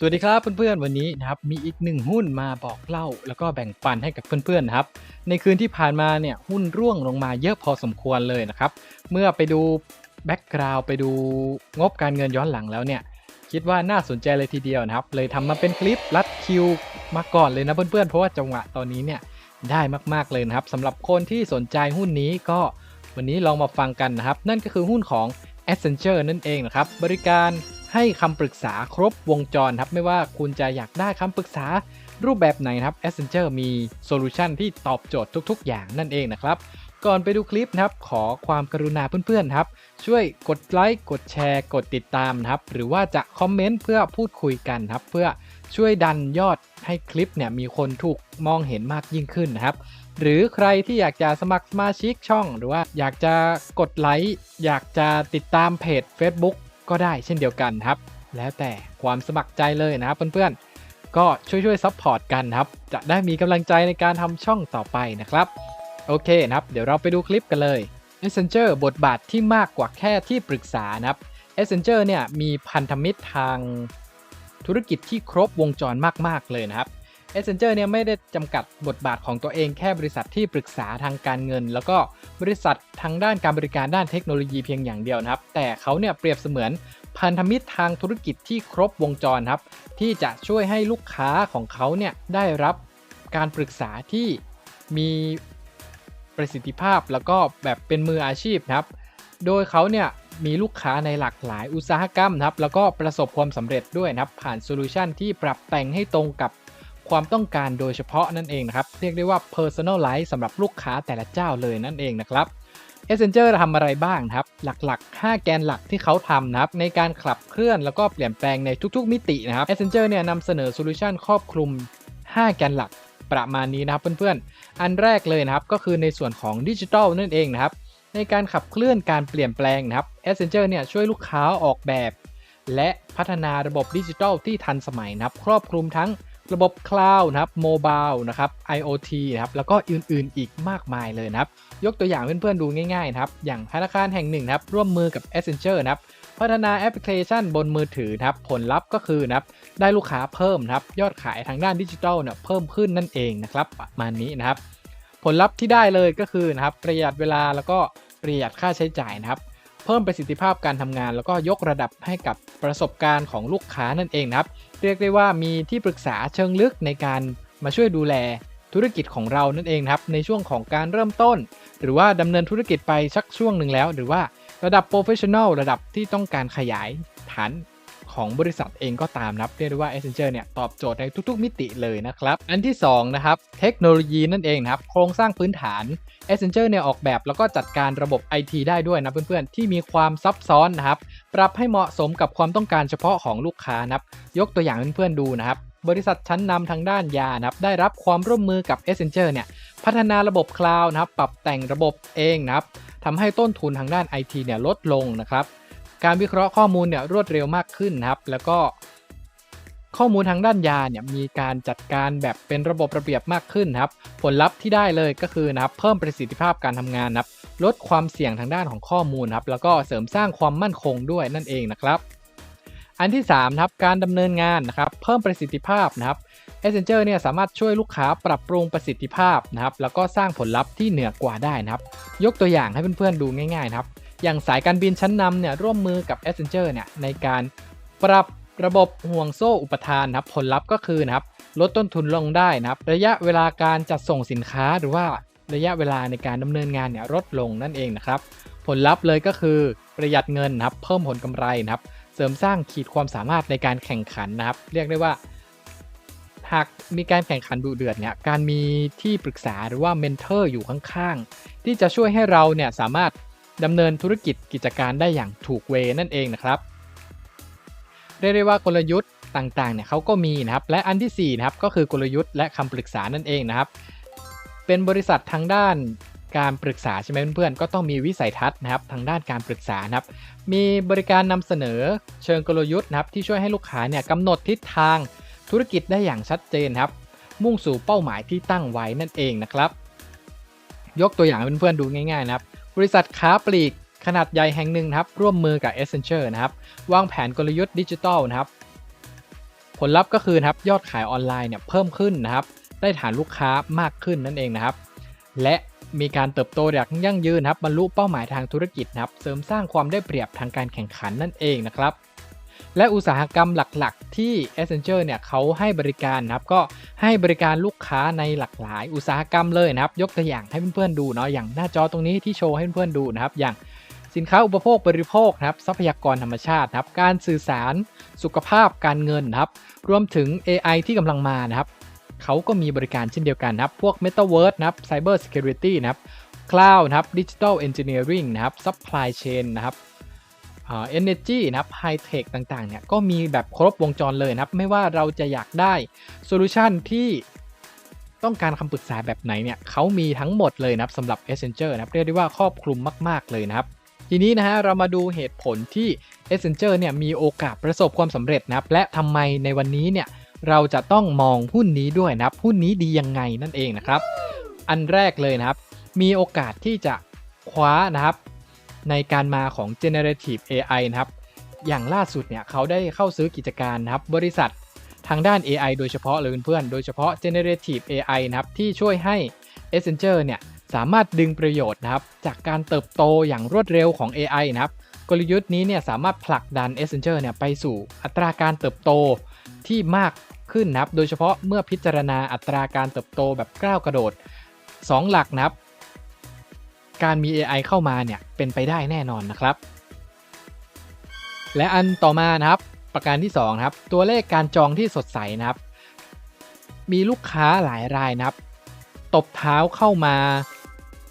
สวัสดีครับเพื่อนๆวันนี้นะครับมีอีกหนึ่งหุ้นมาบอกเล่า แล้วก็แบ่งปันให้กับเพื่อนๆนะครับ ในคืนที่ผ่านมาเนี่ยหุ้นร่วงลงมาเยอะพอสมควรเลยนะครับ เมื่อไปดูแบ็กกราวไปดูงบการเงินย้อนหลังแล้วเนี่ย คิดว่าน่าสนใจเลยทีเดียวนะครับ เลยทำมาเป็นคลิปรัดคิวมาก่อนเลยนะเพื่อนๆเพราะว่าจังหวะตอนนี้เนี่ยได้มากๆเลยนะครับสำหรับคนที่สนใจหุ้นนี้ก็วันนี้ลองมาฟังกันนะครับ นั่นก็คือหุ้นของ Accenture นั่นเองนะครับบริการ ให้คำปรึกษาครบวงจรครับ ไม่ว่าคุณจะอยากได้คำปรึกษารูปแบบไหนครับ Accenture มีโซลูชันที่ตอบโจทย์ทุก ๆ อย่างนั่นเองนะครับ ก่อนไปดูคลิปนะครับ ขอความกรุณาเพื่อนๆครับ ช่วยกดไลค์กดแชร์กดติดตามครับ หรือว่าจะคอมเมนต์เพื่อพูดคุยกันครับ เพื่อช่วยดันยอดให้คลิปเนี่ยมีคนถูกมองเห็นมากยิ่งขึ้นนะครับ หรือใครที่อยากจะสมัครสมาชิกช่อง หรือว่าอยากจะกดไลค์อยากจะติดตามเพจ Facebook ก็ได้เช่นเดียวกันครับ แล้วแต่ความสมัครใจเลยนะครับเพื่อนๆ ก็ช่วยๆซัพพอร์ตกันครับ จะได้มีกำลังใจในการทำช่องต่อไปนะครับ โอเคนะครับ เดี๋ยวเราไปดูคลิปกันเลย Messenger บทบาทที่มากกว่าแค่ที่ปรึกษานะครับ Messenger เนี่ยมีพันธมิตรทางธุรกิจที่ครบวงจรมากๆเลยนะครับ Accenture เนี่ยไม่ได้จำกัดบทบาทของตัวเองแค่บริษัทที่ปรึกษาทางการเงิน แล้วก็บริษัททางด้านการบริการด้านเทคโนโลยีเพียงอย่างเดียวนะครับ แต่เขาเนี่ยเปรียบเสมือนพันธมิตรทางธุรกิจที่ครบวงจรครับ ที่จะช่วยให้ลูกค้าของเขาเนี่ยได้รับการปรึกษาที่มีประสิทธิภาพแล้วก็แบบเป็นมืออาชีพครับ โดยเขาเนี่ยมีลูกค้าในหลากหลายอุตสาหกรรมนะครับ แล้วก็ประสบความสำเร็จด้วยนะครับ ผ่านโซลูชันที่ปรับแต่งให้ตรงกับ ความต้องการโดยเฉพาะนั่นเองนะครับ เรียกได้ว่า personalize สำหรับลูกค้าแต่ละเจ้าเลยนั่นเองนะครับ Accenture ทำอะไรบ้างครับ หลักๆ 5 แกนหลักที่เขาทำนะครับ ในการขับเคลื่อนแล้วก็เปลี่ยนแปลงในทุกๆ มิตินะครับ Accenture เนี่ยนำเสนอโซลูชันครอบคลุม 5 แกนหลักประมาณนี้นะครับเพื่อนๆ อันแรกเลยนะครับ ก็คือในส่วนของดิจิทัลนั่นเองนะครับ ในการขับเคลื่อนการเปลี่ยนแปลงนะครับ Accenture เนี่ยช่วยลูกค้าออกแบบ และพัฒนาระบบดิจิทัลที่ทันสมัยนะครับ ครอบคลุมทั้ง ระบบคลาวด์นะครับโมบายนะครับ IoT นะครับแล้วก็อื่นๆอีกมากมายเลยนะครับยกตัวอย่างเพื่อนๆดูง่ายๆนะครับอย่างธนาคารแห่งหนึ่งนะครับร่วมมือกับ Accenture นะครับพัฒนาแอปพลิเคชันบนมือถือนะครับผลลัพธ์ก็คือนะครับได้ลูกค้าเพิ่มนะครับยอดขายทางด้านดิจิทัลเนี่ยเพิ่มขึ้นนั่นเองนะครับประมาณนี้นะครับ ผลลัพธ์ที่ได้เลยก็คือนะครับประหยัดเวลาแล้วก็ประหยัดค่าใช้จ่ายนะครับ เพิ่มประสิทธิภาพการทำงาน แล้วก็ยกระดับให้กับประสบการณ์ของลูกค้านั่นเองนะครับ เรียกได้ว่ามีที่ปรึกษาเชิงลึกในการมาช่วยดูแลธุรกิจของเรานั่นเองครับในช่วงของการเริ่มต้น หรือว่าดำเนินธุรกิจไปสักช่วงหนึ่งแล้ว หรือว่าระดับโปรเฟชชั่นอลระดับที่ต้องการขยายฐาน ของบริษัทเองก็ตามนับเรียกได้ว่า Accenture เนี่ยตอบโจทย์ในทุกๆมิติเลยนะครับ อันที่2นะครับเทคโนโลยีนั่นเองนะครับโครงสร้างพื้นฐาน Accenture เนี่ยออกแบบแล้วก็จัดการระบบ IT ได้ด้วยนะเพื่อนๆ ที่มีความซับซ้อนนะครับปรับให้เหมาะสมกับความต้องการเฉพาะของลูกค้านะครับยกตัวอย่างเพื่อนๆดูนะครับบริษัทชั้นนำทางด้านยานะครับได้รับความร่วมมือกับ Accenture เนี่ยพัฒนาระบบคลาวด์นะครับปรับแต่งระบบเองนะครับทำให้ต้นทุนทางด้าน IT เนี่ยลดลงนะครับ การวิเคราะห์ข้อมูลเนี่ยรวดเร็วมากขึ้นนะครับ แล้วก็ข้อมูลทางด้านยาเนี่ยมีการจัดการแบบเป็นระบบระเบียบมากขึ้นครับ ผลลัพธ์ที่ได้เลยก็คือนะครับเพิ่มประสิทธิภาพการทำงานนะครับลดความเสี่ยงทางด้านของข้อมูลครับแล้วก็เสริมสร้างความมั่นคงด้วยนั่นเองนะครับ อันที่3ครับการดำเนินงานนะครับเพิ่มประสิทธิภาพนะครับ Accenture เนี่ยสามารถช่วยลูกค้าปรับปรุงประสิทธิภาพนะครับแล้วก็สร้างผลลัพธ์ที่เหนือกว่าได้นะครับ ยกตัวอย่างให้เพื่อนๆดูง่ายๆนะครับ อย่างสายการบินชั้นนำเนี่ยร่วมมือกับ Accenture เนี่ยในการปรับระบบห่วงโซ่อุปทานนะครับผลลัพธ์ก็คือนะครับลดต้นทุนลงได้นะครับระยะเวลาการจัดส่งสินค้าหรือว่าระยะเวลาในการดำเนินงานเนี่ยลดลงนั่นเองนะครับผลลัพธ์เลยก็คือประหยัดเงินนะครับเพิ่มผลกำไรนะครับเสริมสร้างขีดความสามารถในการแข่งขันนะครับ เรียกได้ว่า หากมีการแข่งขันดุเดือดเนี่ยการมีที่ปรึกษาหรือว่าเมนเทอร์อยู่ข้างๆ ที่จะช่วยให้เราเนี่ยสามารถ ดำเนินธุรกิจกิจการได้อย่างถูกเวนั่นเองนะครับเรียกได้ว่ากลยุทธ์ต่างๆเนี่ยเขาก็มีนะครับ และอันที่4นะครับก็คือกลยุทธ์และคำปรึกษานั่นเองนะครับ เป็นบริษัททางด้านการปรึกษาใช่ไหมเพื่อนๆก็ต้องมีวิสัยทัศน์นะครับ ทางด้านการปรึกษานะครับ มีบริการนำเสนอเชิงกลยุทธ์นะครับ ที่ช่วยให้ลูกค้าเนี่ยกำหนดทิศทางธุรกิจได้อย่างชัดเจนครับ มุ่งสู่เป้าหมายที่ตั้งไว้นั่นเองนะครับ ยกตัวอย่างเพื่อนๆดูง่ายๆนะครับ บริษัทค้าปลีกขนาดใหญ่แห่งหนึ่งครับร่วมมือกับ Accenture นะครับวางแผนกลยุทธ์ดิจิทัลนะครับผลลัพธ์ก็คือครับยอดขายออนไลน์เนี่ยเพิ่มขึ้นนะครับได้ฐานลูกค้ามากขึ้นนั่นเองนะครับ และมีการเติบโตอย่างยั่งยืนครับบรรลุเป้าหมายทางธุรกิจนะครับเสริมสร้างความได้เปรียบทางการแข่งขันนั่นเองนะครับ และอุตสาหกรรมหลักๆ ที่ Accenture เนี่ยเขาให้บริการนะครับก็ให้บริการลูกค้าในหลากหลาย อุตสาหกรรมเลยนะครับ ยกตัวอย่างให้เพื่อนๆดูเนาะอย่างหน้าจอตรงนี้ที่โชว์ให้เพื่อนๆดูนะครับ อย่างสินค้าอุปโภคบริโภคนะครับทรัพยากรธรรมชาตินะครับการสื่อสารสุขภาพการเงินนะครับรวมถึง AI ที่กำลังมานะครับเขาก็มีบริการเช่นเดียวกันนะครับ พวก Metaverse นะครับ Cyber Security นะครับ Cloud นะครับ Digital Engineering นะครับ Supply Chain นะครับ เอ่อ Energy นะครับ High Tech ต่างๆเนี่ยก็มีแบบครบวงจรเลยนะครับ ไม่ว่าเราจะอยากได้โซลูชันที่ต้องการคำปรึกษาแบบไหนเนี่ยเขามีทั้งหมดเลยนะครับสำหรับ Accenture นะครับเรียกได้ว่าครอบคลุมมาก ๆ เลยนะครับ ทีนี้นะฮะเรามาดูเหตุผลที่ Accenture เนี่ยมีโอกาสประสบความสำเร็จนะครับ และทำไมในวันนี้เนี่ยเราจะต้องมองหุ้นนี้ด้วยนะครับ หุ้นนี้ดียังไงนั่นเองนะครับ อันแรกเลยนะครับ มีโอกาสที่จะคว้านะครับ ในการมาของ generative AI นะครับ อย่างล่าสุดเนี่ยเขาได้เข้าซื้อกิจการนะครับบริษัททางด้าน AI โดยเฉพาะเลยเพื่อนๆ โดยเฉพาะ generative AI นะครับที่ช่วยให้ Accenture เนี่ยสามารถดึงประโยชน์นะครับจากการเติบโตอย่างรวดเร็วของ AI นะครับกลยุทธ์นี้เนี่ยสามารถผลักดัน Accenture เนี่ยไปสู่อัตราการเติบโตที่มากขึ้นนะครับ โดยเฉพาะเมื่อพิจารณาอัตราการเติบโตแบบก้าวกระโดด 2 หลักนะครับ การมี AI เข้ามาเนี่ยเป็นไปได้แน่นอนนะครับ และอันต่อมานะครับ ประการที่2นะครับ ตัวเลขการจองที่สดใสนะครับ มีลูกค้าหลายรายนะครับ ตบเท้าเข้ามา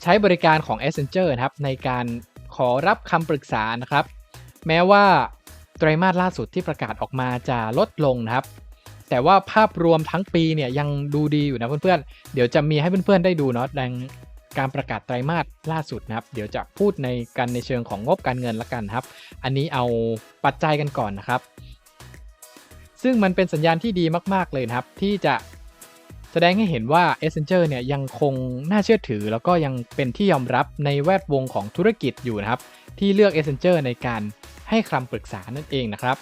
ใช้บริการของ Accenture นะครับ ในการขอรับคำปรึกษานะครับ แม้ว่าไตรมาสล่าสุดที่ประกาศออกมาจะลดลงนะครับ แต่ว่าภาพรวมทั้งปีเนี่ยยังดูดีอยู่นะเพื่อนๆ เดี๋ยวจะมีให้เพื่อนๆได้ดูเนาะดัง การประกาศไตรมาสล่าสุดนะครับ เดี๋ยวจะพูดในกันในเชิงของงบการเงินละกันครับ อันนี้เอาปัจจัยกันก่อนนะครับ ซึ่งมันเป็นสัญญาณที่ดีมาก ๆ เลยครับ ที่จะแสดงให้เห็นว่า Accenture เนี่ยยังคงน่าเชื่อถือ แล้วก็ยังเป็นที่ยอมรับในแวดวงของธุรกิจอยู่นะครับ ที่เลือก Accenture ในการให้คำปรึกษานั่นเองนะครับ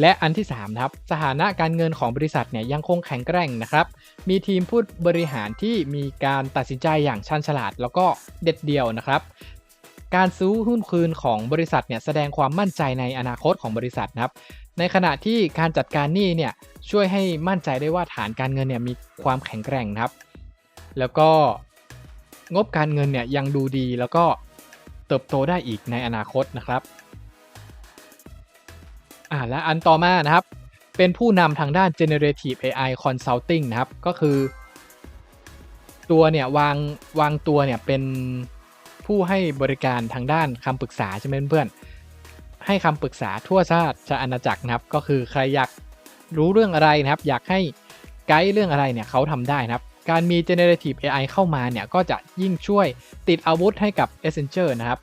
และอันที่3ครับสถานะการเงินของบริษัทเนี่ยยังคงแข็งแกร่งนะครับ มีทีมผู้บริหารที่มีการตัดสินใจอย่างชันฉลาด แล้วก็เด็ดเดี่ยวนะครับ การซื้อหุ้นคืนของบริษัทเนี่ยแสดงความมั่นใจในอนาคตของบริษัทนะครับ ในขณะที่การจัดการหนี้เนี่ยช่วยให้มั่นใจได้ว่าฐานการเงินเนี่ยมีความแข็งแกร่งนะครับ แล้วก็งบการเงินเนี่ยยังดูดีแล้วก็เติบโตได้อีกในอนาคตนะครับ อ่าและอันต่อมานะครับ เป็นผู้นำทางด้าน generative AI consulting นะครับ ก็คือ ตัวเนี่ยวางวางตัวเนี่ยเป็นผู้ให้บริการทางด้านคำปรึกษาใช่ไหมเพื่อนให้คำปรึกษาทั่วชาติจะอาณาจักรนะครับ ก็คือใครอยากรู้เรื่องอะไรนะครับ อยากให้ไกด์เรื่องอะไรเนี่ยเขาทำได้นะครับ การมี generative AI เข้ามาเนี่ยก็จะยิ่งช่วยติดอาวุธให้กับ Accenture นะครับ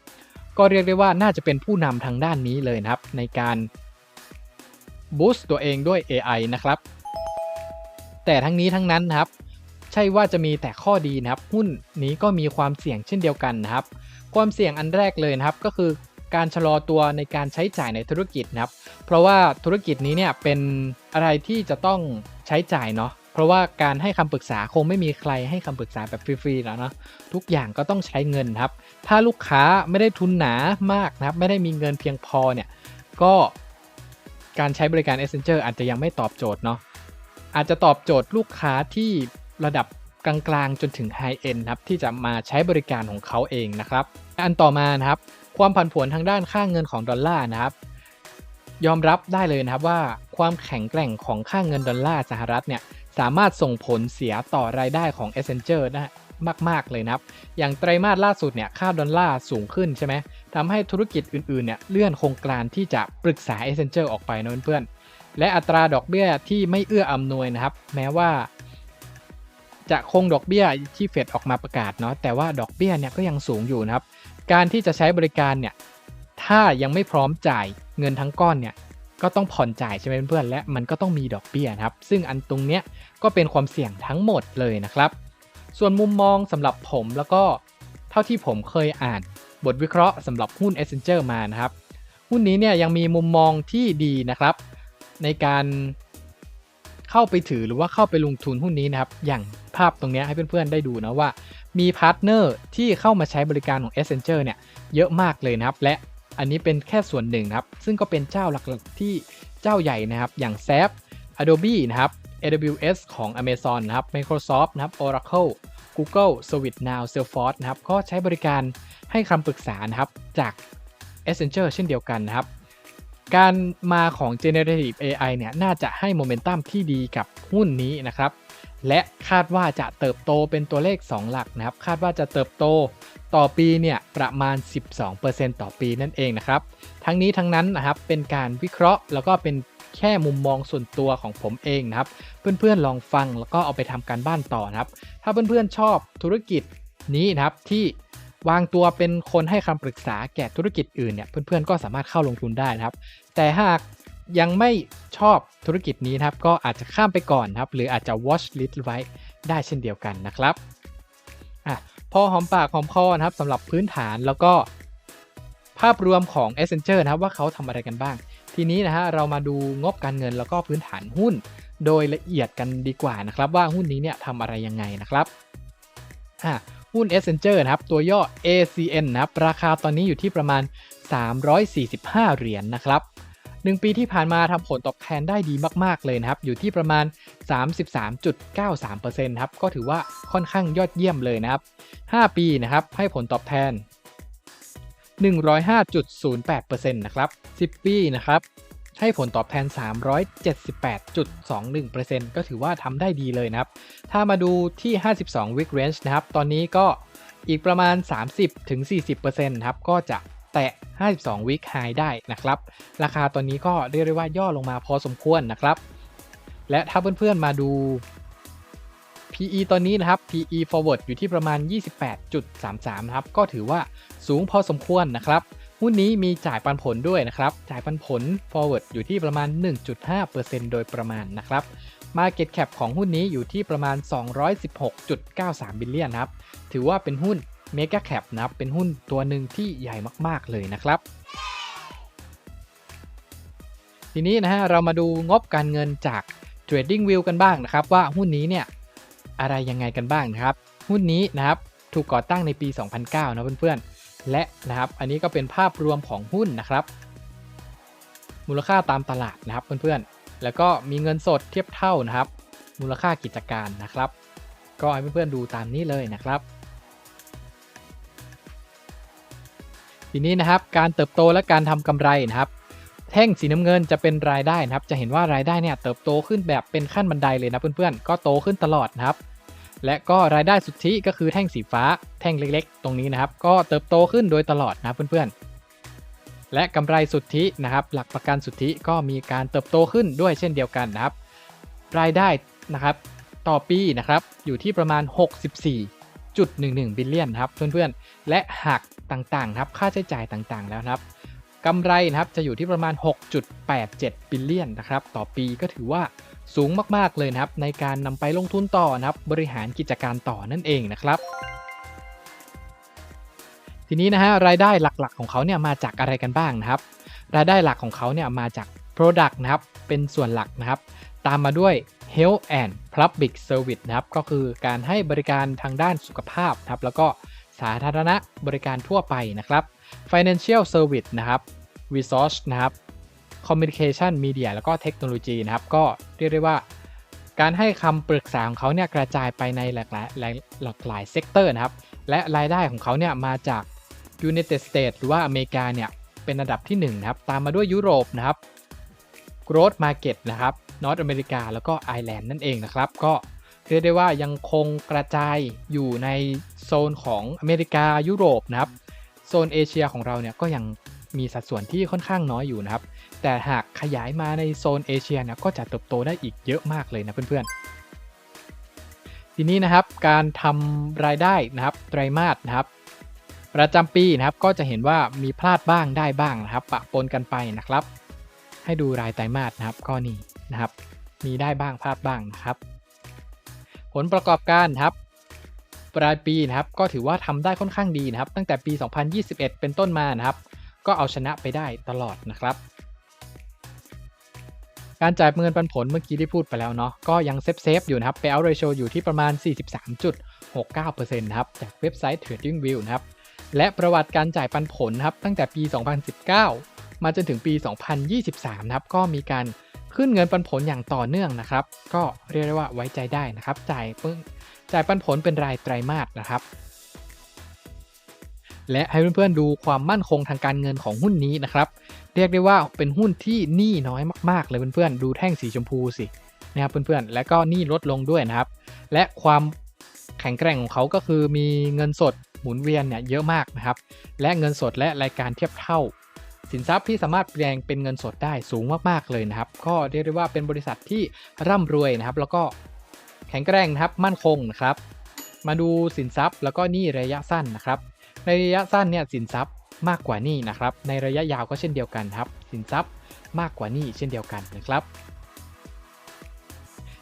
ก็เรียกได้ว่าน่าจะเป็นผู้นำทางด้านนี้เลยนะครับ ในการ boost ตัวเองด้วย AI นะครับ แต่ทั้งนี้ทั้งนั้นครับ ใช่ว่าจะมีแต่ข้อดีนะครับ หุ้นนี้ก็มีความเสี่ยงเช่นเดียวกันนะครับ ความเสี่ยงอันแรกเลยนะครับก็คือการชะลอตัวในการใช้จ่ายในธุรกิจนะครับ เพราะว่าธุรกิจนี้เนี่ยเป็นอะไรที่จะต้องใช้จ่ายเนาะเพราะว่าการให้คำปรึกษาคงไม่มีใครให้คำปรึกษาแบบฟรีๆแล้วเนาะทุกอย่างก็ต้องใช้เงินครับ ถ้าลูกค้าไม่ได้ทุนหนามากนะครับ ไม่ได้มีเงินเพียงพอเนี่ย ก็ การใช้บริการ Accenture อาจจะยังไม่ตอบโจทย์เนาะอาจจะตอบโจทย์ลูกค้าที่ระดับกลางๆ จนถึงไฮเอ็นครับที่จะมาใช้บริการของเขาเองนะครับ อันต่อมานะครับ ความผันผวนทางด้านค่าเงินของดอลลาร์นะครับ ยอมรับได้เลยนะครับว่าความแข็งแกร่งของค่าเงินดอลลาร์สหรัฐเนี่ยสามารถส่งผลเสียต่อรายได้ของ Accenture ได้มาก ๆ เลยนะครับ อย่างไตรมาสล่าสุดเนี่ยค่าดอลลาร์สูงขึ้นใช่ไหม ทำให้ธุรกิจอื่นๆเนี่ยเลื่อนโครงการที่จะปรึกษา Accenture ออกไปนะเพื่อนๆและอัตราดอกเบี้ยที่ไม่เอื้ออำนวยนะครับ แม้ว่า จะคงดอกเบี้ยที่เฟดออกมาประกาศเนาะแต่ว่าดอกเบี้ยเนี่ยก็ยังสูงอยู่นะครับ การที่จะใช้บริการเนี่ยถ้ายังไม่พร้อมจ่ายเงินทั้งก้อนเนี่ยก็ต้องผ่อนจ่ายใช่ไหมเพื่อนๆและมันก็ต้องมีดอกเบี้ยนะครับ ซึ่งอันตรงเนี้ยก็เป็นความเสี่ยงทั้งหมดเลยนะครับ ส่วนมุมมองสำหรับผมแล้วก็เท่าที่ผมเคยอ่าน บทวิเคราะห์สำหรับหุ้น Accenture มานะครับ หุ้นนี้เนี่ยยังมีมุมมองที่ดีนะครับ ในการเข้าไปถือหรือว่าเข้าไปลงทุนหุ้นนี้นะครับ อย่างภาพตรงนี้ให้เพื่อนๆได้ดูนะว่า มีพาร์ทเนอร์ที่เข้ามาใช้บริการของ Accenture เนี่ยเยอะมากเลยนะครับ และอันนี้เป็นแค่ส่วนหนึ่งครับ ซึ่งก็เป็นเจ้าหลักๆที่เจ้าใหญ่นะครับ อย่าง SAP Adobe นะครับ AWS ของ Amazon นะครับ Microsoft นะครับ Oracle Google ServiceNow Salesforce นะครับ ก็ใช้บริการ ให้คำปรึกษานะครับจาก Accenture เช่นเดียวกันนะครับ การมาของ Generative AI เนี่ยน่าจะให้โมเมนตัมที่ดีกับหุ้นนี้นะครับ และคาดว่าจะเติบโตเป็นตัวเลข 2 หลักนะครับ คาดว่าจะเติบโตต่อปีเนี่ยประมาณ 12%ต่อปีนั่นเองนะครับ ทั้งนี้ทั้งนั้นนะครับเป็นการวิเคราะห์แล้วก็เป็นแค่มุมมองส่วนตัวของผมเองนะครับ เพื่อนๆลองฟังแล้วก็เอาไปทำการบ้านต่อนะครับ ถ้าเพื่อนๆชอบธุรกิจนี้นะครับที่ วางตัวเป็นคนให้คำปรึกษาแก่ธุรกิจอื่นเนี่ยเพื่อนๆก็สามารถเข้าลงทุนได้นะครับ แต่หากยังไม่ชอบธุรกิจนี้นะครับ ก็อาจจะข้ามไปก่อนนะครับ หรืออาจจะ watch list ไว้ได้เช่นเดียวกันนะครับอะพอหอมปากหอมคอนะครับสำหรับพื้นฐานแล้วก็ภาพรวมของ Accenture นะครับว่าเขาทำอะไรกันบ้าง ทีนี้นะฮะเรามาดูงบการเงินแล้วก็พื้นฐานหุ้น โดยละเอียดกันดีกว่านะครับ ว่าหุ้นนี้เนี่ยทำอะไรยังไงนะครับอะ หุ้น Accenture นะครับ ตัวย่อ ACN นะครับ ราคาตอนนี้อยู่ที่ประมาณ 345 เหรียญนนะครับ1ปีที่ผ่านมาทำผลตอบแทนได้ดีมาก ๆ เลยนะครับ อยู่ที่ประมาณ 33.93%ครับ ก็ถือว่าค่อนข้างยอดเยี่ยมเลยนะครับ 5 ปีนะครับ ให้ผลตอบแทน 105.08%นะครับ 10 ปีนะครับ ให้ผลตอบแทน 378.21%ก็ถือว่าทำได้ดีเลยนะครับ ถ้ามาดูที่ 52 week range นะครับ ตอนนี้ก็อีกประมาณ 30-40%ครับ ก็จะแตะ 52 week high ได้นะครับ ราคาตอนนี้ก็เรียกได้ว่าย่อลงมาพอสมควรนะครับ และถ้าเพื่อนๆมาดู PE ตอนนี้นะครับ PE forward อยู่ที่ประมาณ 28.33 นะครับ ก็ถือว่าสูงพอสมควรนะครับ หุ้นนี้มีจ่ายปันผลด้วยนะครับ จ่ายปันผล forward อยู่ที่ประมาณ 1.5%โดยประมาณนะครับ Market Cap ของหุ้นนี้อยู่ที่ประมาณ 216.93 บิลเลียนนะครับ ถือว่าเป็นหุ้น Mega Cap นะครับ เป็นหุ้นตัวหนึ่งที่ใหญ่มาก ๆ เลยนะครับ ทีนี้นะฮะเรามาดูงบการเงินจาก Trading View กันบ้างนะครับ ว่าหุ้นนี้เนี่ยอะไรยังไงกันบ้างนะครับ หุ้นนี้นะครับถูกก่อตั้งในปี 2009 นะเพื่อนๆ และนะครับอันนี้ก็เป็นภาพรวมของหุ้นนะครับ มูลค่าตามตลาดนะครับเพื่อนๆ แล้วก็มีเงินสดเทียบเท่านะครับ มูลค่ากิจการนะครับ ก็ให้เพื่อนๆดูตามนี้เลยนะครับ ทีนี้นะครับการเติบโตและการทำกำไรนะครับ แท่งสีน้ำเงินจะเป็นรายได้นะครับ จะเห็นว่ารายได้เนี่ยเติบโตขึ้นแบบเป็นขั้นบันไดเลยนะเพื่อนๆ ก็โตขึ้นตลอดนะครับ และก็รายได้สุทธิก็คือแท่งสีฟ้าแท่งเล็กๆ ตรงนี้นะครับ ก็เติบโตขึ้นโดยตลอดนะเพื่อนๆ และกำไรสุทธินะครับ หลักประกันสุทธิก็มีการเติบโตขึ้นด้วยเช่นเดียวกันนะครับ รายได้นะครับต่อปีนะครับอยู่ที่ประมาณ 64.11 บิลเลียนครับเพื่อนๆ และหักต่างๆครับค่าใช้จ่ายต่างๆแล้วนะครับ กำไรนะครับจะอยู่ที่ประมาณ 6.87 บิลเลียนนะครับต่อปีก็ถือว่าสูงมาก ๆ เลยนะครับ ในการนำไปลงทุนต่อนะครับ บริหารกิจการต่อนั่นเองนะครับ ทีนี้นะฮะรายได้หลักๆของเขาเนี่ยมาจากอะไรกันบ้างนะครับ รายได้หลักของเขาเนี่ยมาจาก Product นะครับ เป็นส่วนหลักนะครับ ตามมาด้วย Health and Public Service นะครับ ก็คือการให้บริการทางด้านสุขภาพนะครับ แล้วก็ สาธารณะบริการทั่วไปนะครับ Financial Service นะครับ Resource นะครับ Communication Media แล้วก็เทคโนโลยีนะครับ ก็เรียกได้ว่า การให้คำปรึกษาของเขาเนี่ยกระจายไปในหลากหลายหลากหลายเซกเตอร์นะครับ และรายได้ของเขาเนี่ยมาจาก United States หรือว่าอเมริกาเนี่ยเป็นอันดับที่1นะครับ ตามมาด้วยยุโรปนะครับ Growth Market นะครับ North อเมริกาแล้วก็ไอร์แลนด์นั่นเองนะครับ ก็ เรียกได้ว่ายังคงกระจายอยู่ในโซนของอเมริกายุโรปนะครับ โซนเอเชียของเราเนี่ยก็ยังมีสัดส่วนที่ค่อนข้างน้อยอยู่นะครับ แต่หากขยายมาในโซนเอเชียเนี่ยก็จะเติบโตได้อีกเยอะมากเลยนะเพื่อนๆ ทีนี้นะครับการทำรายได้นะครับไตรมาสนะครับ ประจำปีนะครับก็จะเห็นว่ามีพลาดบ้างได้บ้างนะครับ ปะปนกันไปนะครับ ให้ดูรายไตรมาสนะครับก็นี่นะครับ มีได้บ้างพลาดบ้างนะครับ ผลประกอบการครับปลายปีนะครับก็ถือว่าทำได้ค่อนข้างดีนะครับ ตั้งแต่ปี 2021 เป็นต้นมานะครับ ก็เอาชนะไปได้ตลอดนะครับ การจ่ายเงินปันผลเมื่อกี้ที่พูดไปแล้วเนาะก็ยังเซฟเซฟๆอยู่นะครับ payout ratio อยู่ที่ประมาณ 43.69%นะครับจากเว็บไซต์ TradingView นะครับ และประวัติการจ่ายปันผลครับตั้งแต่ปี 2019 มาจนถึงปี 2023 นะครับก็มีการ ขึ้นเงินปันผลอย่างต่อเนื่องนะครับ ก็เรียกได้ว่าไว้ใจได้นะครับ จ่ายเพิ่งจ่ายปันผลเป็นรายไตรมาสนะครับ และให้เพื่อนๆดูความมั่นคงทางการเงินของหุ้นนี้นะครับ เรียกได้ว่าเป็นหุ้นที่หนี้น้อยมากๆเลยเพื่อนๆดูแท่งสีชมพูสินะครับเพื่อนๆ และก็หนี้ลดลงด้วยนะครับ และความแข็งแกร่งของเขาก็คือมีเงินสดหมุนเวียนเนี่ยเยอะมากนะครับ และเงินสดและรายการเทียบเท่า สินทรัพย์ที่สามารถแปลงเป็นเงินสดได้สูงมากๆเลยนะครับ ก็เรียกได้ว่าเป็นบริษัทที่ร่ำรวยนะครับ แล้วก็แข็งแกร่งนะครับมั่นคงนะครับ มาดูสินทรัพย์แล้วก็หนี้ระยะสั้นนะครับ ในระยะสั้นเนี่ยสินทรัพย์มากกว่าหนี้นะครับ ในระยะยาวก็เช่นเดียวกันครับ สินทรัพย์มากกว่าหนี้เช่นเดียวกันนะครับ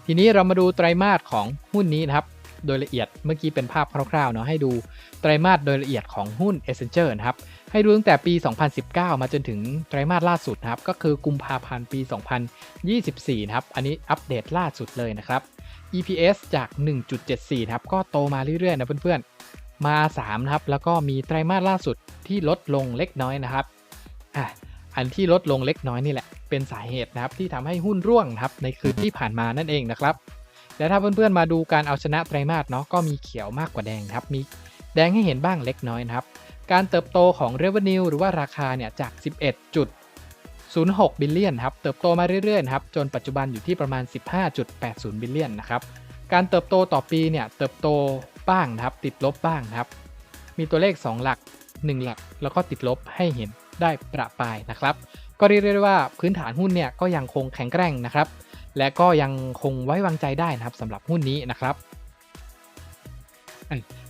ทีนี้เรามาดูไตรมาสของหุ้นนี้นะครับ โดยละเอียดเมื่อกี้เป็นภาพคร่าวๆเนาะให้ดูไตรมาสโดยละเอียดของหุ้น e s s e n t i a l นะครับ ให้ดูตั้งแต่ปี 2019 มาจนถึงไตรมาสล่าสุดนะครับ ก็คือกุมภาพันธ์ปี 2024 นะครับ อันนี้อัปเดตล่าสุดเลยนะครับ EPS จาก 1.74 นะครับ ก็โตมาเรื่อยๆนะเพื่อนๆ มา 3 นะครับ แล้วก็มีไตรมาสล่าสุดที่ลดลงเล็กน้อยนะครับอะอันที่ลดลงเล็กน้อยนี่แหละ เป็นสาเหตุนะครับที่ทำให้หุ้นร่วงนะครับในคืนที่ผ่านมานั่นเองนะครับ และถ้าเพื่อนๆมาดูการเอาชนะไตรมาสเนาะก็มีเขียวมากกว่าแดงครับ มีแดงให้เห็นบ้างเล็กน้อยนะครับ การเติบโตของ revenue หรือว่าราคาเนี่ยจาก 11.06 บิลเลียนครับ เติบโตมาเรื่อยๆครับ จนปัจจุบันอยู่ที่ประมาณ 15.80 บิลเลียนนะครับ การเติบโตต่อปีเนี่ยเติบโตบ้างนะครับ ติดลบบ้างครับ มีตัวเลข 2 หลัก 1 หลัก แล้วก็ติดลบให้เห็นได้ประปายนะครับ ก็เรียกได้ว่าพื้นฐานหุ้นเนี่ยก็ยังคงแข็งแกร่งนะครับ และก็ยังคงไว้วางใจได้นะครับสำหรับหุ้นนี้นะครับ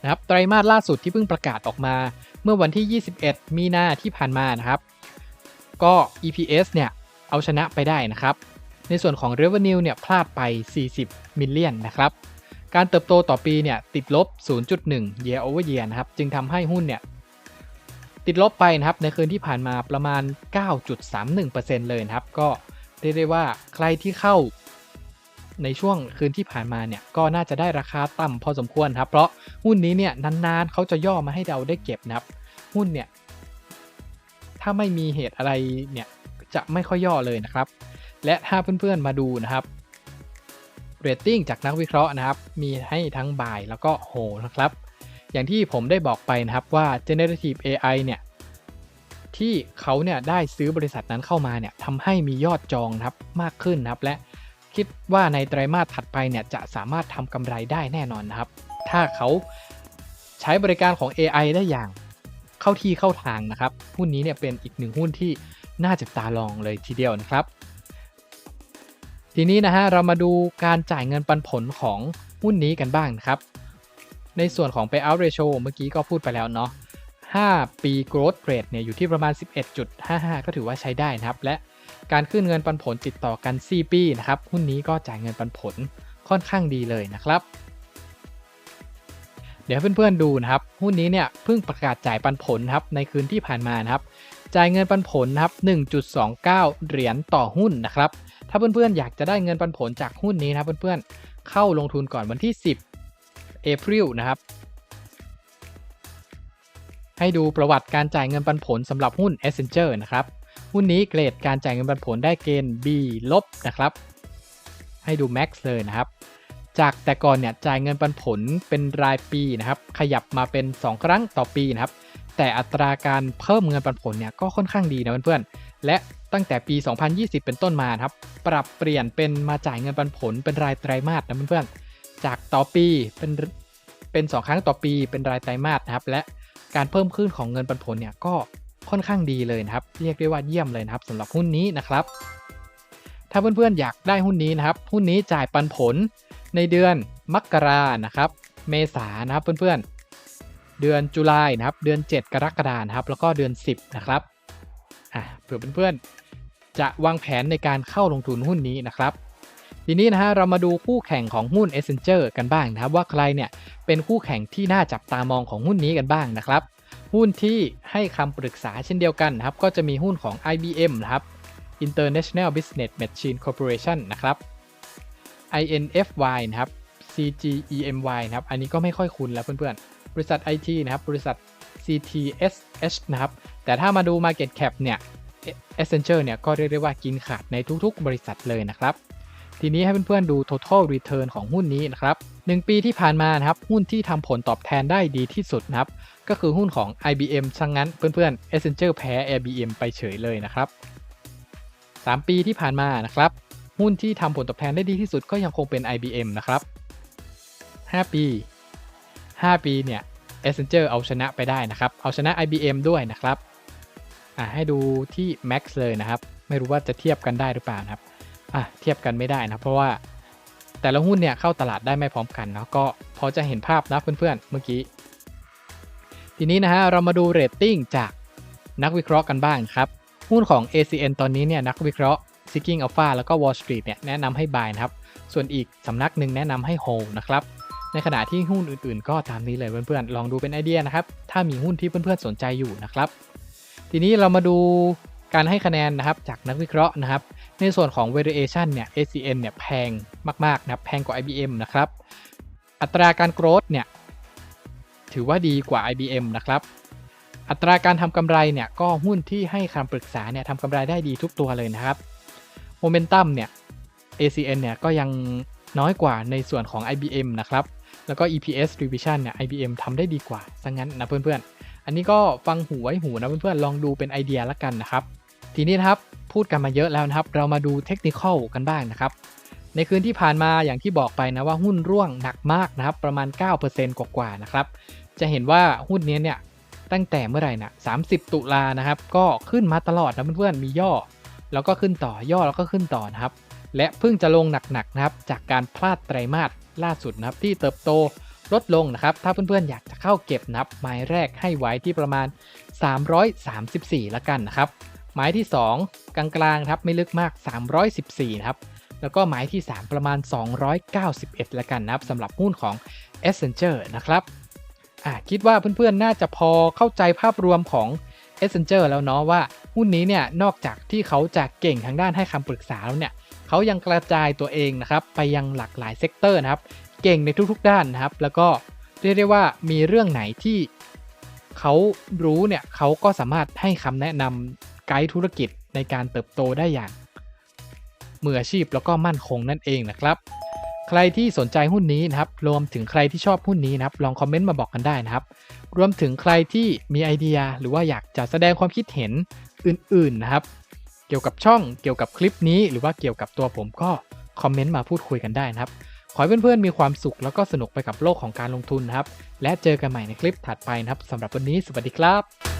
นะครับไตรมาสล่าสุดที่เพิ่งประกาศออกมา เมื่อวันที่ 21 มีนาที่ผ่านมานะครับก็ EPS เนี่ยเอาชนะไปได้นะครับ ในส่วนของ Revenue เนี่ยพลาดไป 40 มิลเลียนนะครับการเติบโตต่อปีเนี่ยติดลบ 0.1 year over year นะครับจึงทำให้หุ้นเนี่ยติดลบไปนะครับในคืนที่ผ่านมาประมาณ 9.31%เลยนะครับก็ เรียกได้ว่าใครที่เข้าในช่วงคืนที่ผ่านมาเนี่ยก็น่าจะได้ราคาต่ำพอสมควรครับเพราะหุ้นนี้เนี่ยนานๆเขาจะย่อมาให้เราได้เก็บนะครับ หุ้นเนี่ยถ้าไม่มีเหตุอะไรเนี่ยจะไม่ค่อยย่อเลยนะครับ และถ้าเพื่อนๆมาดูนะครับเรตติ้งจากนักวิเคราะห์นะครับ มีให้ทั้งบ่ายแล้วก็โหนะครับ อย่างที่ผมได้บอกไปนะครับว่า generative AI เนี่ย ที่เขาเนี่ยได้ซื้อบริษัทนั้นเข้ามาเนี่ยทำให้มียอดจองนะครับมากขึ้นนะครับ และคิดว่าในไตรมาสถัดไปเนี่ยจะสามารถทำกำไรได้แน่นอนนะครับ ถ้าเขาใช้บริการของ AI ได้อย่างเข้าที่เข้าทางนะครับ หุ้นนี้เนี่ยเป็นอีกหนึ่งหุ้นที่น่าจับตาลองเลยทีเดียวนะครับ ทีนี้นะฮะเรามาดูการจ่ายเงินปันผลของหุ้นนี้กันบ้างนะครับ ในส่วนของ payout ratio เมื่อกี้ก็พูดไปแล้วเนาะ 5 ปี growth rate เนี่ยอยู่ที่ประมาณ 11.55 ก็ถือว่าใช้ได้นะครับ และการขึ้นเงินปันผลติดต่อกัน 4 ปีนะครับ หุ้นนี้ก็จ่ายเงินปันผลค่อนข้างดีเลยนะครับ เดี๋ยวเพื่อนๆดูนะครับ หุ้นนี้เนี่ยเพิ่งประกาศจ่ายปันผลครับในคืนที่ผ่านมานะครับ จ่ายเงินปันผลนะครับ 1.29 เหรียญต่อหุ้นนะครับ ถ้าเพื่อนๆอยากจะได้เงินปันผลจากหุ้นนี้นะเพื่อนๆเข้าลงทุนก่อนวันที่ 10 April นะครับ ให้ดูประวัติการจ่ายเงินปันผลสำหรับหุ้น e s s e n t i a l นะครับ หุ้นนี้เกรดการจ่ายเงินปันผลได้เกณฑ์ B ลบนะครับ ให้ดู Max เลยนะครับ จากแต่ก่อนเนี่ยจ่ายเงินปันผลเป็นรายปีนะครับ ขยับมาเป็น 2 ครั้งต่อปีนะครับ แต่อัตราการเพิ่มเงินปันผลเนี่ยก็ค่อนข้างดีนะเพื่อนๆ และตั้งแต่ปี 2020 เป็นต้นมาครับ ปรับเปลี่ยนเป็นมาจ่ายเงินปันผลเป็นรายไตรมาสนะเพื่อนๆ จากต่อปีเป็นเป็น 2 ครั้งต่อปีเป็นรายไตรมาสนะครับ และ การเพิ่มขึ้นของเงินปันผลเนี่ยก็ค่อนข้างดีเลยนะครับ เรียกได้ว่าเยี่ยมเลยนะครับสำหรับหุ้นนี้นะครับ ถ้าเพื่อนๆอยากได้หุ้นนี้นะครับ หุ้นนี้จ่ายปันผลในเดือนมกรานะครับ เมษานะครับเพื่อนๆ เดือนจุลายนะครับ เดือน 7 กรกฎานะครับ แล้วก็เดือน 10 นะครับอะเผื่อเพื่อนๆจะวางแผนในการเข้าลงทุนหุ้นนี้นะครับ ทีนี้นะฮะเรามาดูคู่แข่งของหุ้น e s s e n t i a l กันบ้างนะครับว่าใครเนี่ยเป็นคู่แข่งที่น่าจับตามองของหุ้นนี้กันบ้างนะครับ หุ้นที่ให้คำปรึกษาเช่นเดียวกันนะครับก็จะมีหุ้นของ IBM นะครับ International Business Machine Corporation นะครับ INFY นะครับ CGEMY นะครับ อันนี้ก็ไม่ค่อยคุ้นแล้วเพื่อนๆ บริษัท IT นะครับ บริษัท CTSH นะครับ แต่ถ้ามาดู Market Cap เนี่ย Accenture เนี่ย ก็เรียกได้ว่ากินขาดในทุกๆ บริษัทเลยนะครับ ทีนี้ให้เพื่อนๆดู total return ของหุ้นนี้นะครับ1ปีที่ผ่านมานะครับหุ้นที่ทำผลตอบแทนได้ดีที่สุดนะครับก็คือหุ้นของ IBM ชังงั้นเพื่อนๆ Accenture แพ้ IBM ไปเฉยเลยนะครับ 3 ปีที่ผ่านมานะครับหุ้นที่ทำผลตอบแทนได้ดีที่สุดก็ยังคงเป็น IBM นะครับ 5 ปี 5 ปีเนี่ย Accenture เอาชนะไปได้นะครับ เอาชนะ IBM ด้วยนะครับอ่าให้ดูที่ Max เลยนะครับ ไม่รู้ว่าจะเทียบกันได้หรือเปล่านะครับ อะเทียบกันไม่ได้นะ เพราะว่าแต่ละหุ้นเนี่ยเข้าตลาดได้ไม่พร้อมกันเนาะก็พอจะเห็นภาพนะเพื่อนๆเมื่อกี้ ทีนี้นะฮะเรามาดูเรตติ้งจากนักวิเคราะห์กันบ้างครับ หุ้นของ ACN ตอนนี้เนี่ยนักวิเคราะห์ Seeking Alpha แล้วก็ Wall Street เนี่ยแนะนำให้ buy นะครับ ส่วนอีกสำนักหนึ่งแนะนำให้ hold นะครับ ในขณะที่หุ้นอื่นๆ ก็ตามนี้เลยเพื่อนๆ ลองดูเป็นไอเดียนะครับ ถ้ามีหุ้นที่เพื่อนๆ สนใจอยู่นะครับ ทีนี้เรามาดูการให้คะแนนนะครับจากนักวิเคราะห์นะครับ ในส่วนของ valuation เนี่ย ACN เนี่ยแพงมากๆนะครับแพงกว่า IBM นะครับ อัตราการโกรธเนี่ยถือว่าดีกว่า IBM นะครับ อัตราการทำกำไรเนี่ยก็หุ้นที่ให้คำปรึกษาเนี่ยทำกำไรได้ดีทุกตัวเลยนะครับโมเมนตัมเนี่ย ACN เนี่ยก็ยังน้อยกว่าในส่วนของ IBM นะครับ แล้วก็ EPS revision เนี่ย IBM ทำได้ดีกว่าซะงั้นนะเพื่อนๆ อันนี้ก็ฟังหูไว้หูนะเพื่อนๆ ลองดูเป็นไอเดียละกันนะครับ ทีนี้นะครับพูดกันมาเยอะแล้วนะครับ เรามาดูเทคนิคกันบ้างนะครับ ในคืนที่ผ่านมาอย่างที่บอกไปนะว่าหุ้นร่วงหนักมากนะครับ ประมาณ 9%กว่าๆนะครับ จะเห็นว่าหุ้นนี้เนี่ยตั้งแต่เมื่อไหร่นะ30 ตุลานะครับ ก็ขึ้นมาตลอดนะเพื่อนๆมีย่อ แล้วก็ขึ้นต่อย่อแล้วก็ขึ้นต่อนะครับ และเพิ่งจะลงหนักๆนะครับ จากการพลาดไตรมาสล่าสุดนะครับที่เติบโตลดลงนะครับ ถ้าเพื่อนๆอยากจะเข้าเก็บนับไม้แรกให้ไว้ที่ประมาณ 334 ละกันนะครับ หมายที่ 2 กลางๆครับไม่ลึกมาก 314นะครับแล้วก็หมายที่ 3 ประมาณ 291 ละกันนะครับสำหรับหุ้นของ a s c e n t u r e นะครับคิดว่าเพื่อนๆ น่าจะพอเข้าใจภาพรวมของ a s c e n t u r e แล้วเนาะว่าหุ้นนี้เนี่ยนอกจากที่เขาจะเก่งทางด้านให้คำปรึกษาแล้วเนี่ยเขายังกระจายตัวเองนะครับไปยังหลากหลายเซกเตอร์นะครับเก่งในทุกๆ ด้านนะครับ แล้วก็เรียกได้ว่ามีเรื่องไหนที่เขารู้เนี่ยเขาก็สามารถให้คำแนะนำ ไกด์ธุรกิจในการเติบโตได้อย่างมืออาชีพแล้วก็มั่นคงนั่นเองนะครับ ใครที่สนใจหุ้นนี้นะครับรวมถึงใครที่ชอบหุ้นนี้นะครับลองคอมเมนต์มาบอกกันได้นะครับ รวมถึงใครที่มีไอเดียหรือว่าอยากจะแสดงความคิดเห็นอื่นๆนะครับ เกี่ยวกับช่องเกี่ยวกับคลิปนี้หรือว่าเกี่ยวกับตัวผมก็คอมเมนต์มาพูดคุยกันได้นะครับขอให้เพื่อนๆมีความสุขแล้วก็สนุกไปกับโลกของการลงทุนนะครับ และเจอกันใหม่ในคลิปถัดไปนะครับสำหรับวันนี้สวัสดีครับ